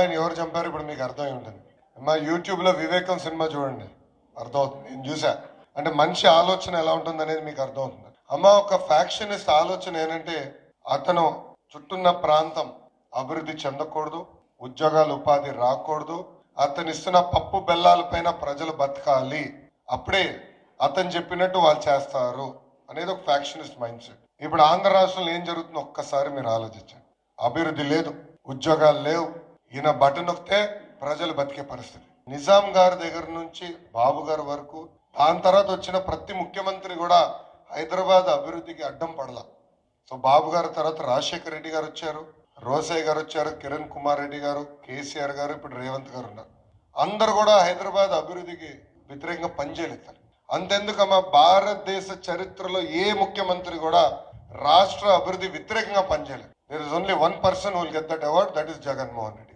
ఆయన ఎవరు చంపారు ఇప్పుడు మీకు అర్థమై ఉంటుంది. మా యూట్యూబ్లో వివేకం సినిమా చూడండి. అర్థమవుతుంది. నేను చూసా అంటే మనిషి ఆలోచన ఎలా ఉంటుంది అనేది మీకు అర్థమవుతుంది. అమ్మ ఒక ఫ్యాక్షనిస్ట్ ఆలోచన ఏంటంటే అతను చుట్టున్న ప్రాంతం అభివృద్ధి చెందకూడదు ఉద్యోగాలు ఉపాధి రాకూడదు అతను ఇస్తున్న పప్పు బెల్లాలపైన ప్రజలు బతకాలి. అప్పుడే అతను చెప్పినట్టు వాళ్ళు చేస్తారు అనేది ఒక ఫ్యాక్షనిస్ట్ మైండ్ సెట్. ఇప్పుడు ఆంధ్ర రాష్ట్రంలో ఏం జరుగుతుందో ఒక్కసారి మీరు ఆలోచించండి. అభివృద్ధి లేదు ఉద్యోగాలు లేవు ఈయన బటన్ నొక్కితే ప్రజలు బతికే పరిస్థితి. నిజాం గారి దగ్గర నుంచి బాబు గారి వరకు దాని తర్వాత వచ్చిన ప్రతి ముఖ్యమంత్రి కూడా హైదరాబాద్ అభివృద్ధికి అడ్డం పడల. సో బాబు గారి తర్వాత రాజశేఖర రెడ్డి గారు వచ్చారు రోసయ్య గారు వచ్చారు కిరణ్ కుమార్ రెడ్డి గారు కేసీఆర్ గారు ఇప్పుడు రేవంత్ గారు ఉన్నారు. అందరు కూడా హైదరాబాద్ అభివృద్ధికి వ్యతిరేకంగా పనిచేయలేదు అంతెందుకమ్మా భారతదేశ చరిత్రలో ఏ ముఖ్యమంత్రి కూడా రాష్ట్ర అభివృద్ధి వ్యతిరేకంగా పనిచేయలేదు there is only one person will get that award that is Jaganmohan Reddy.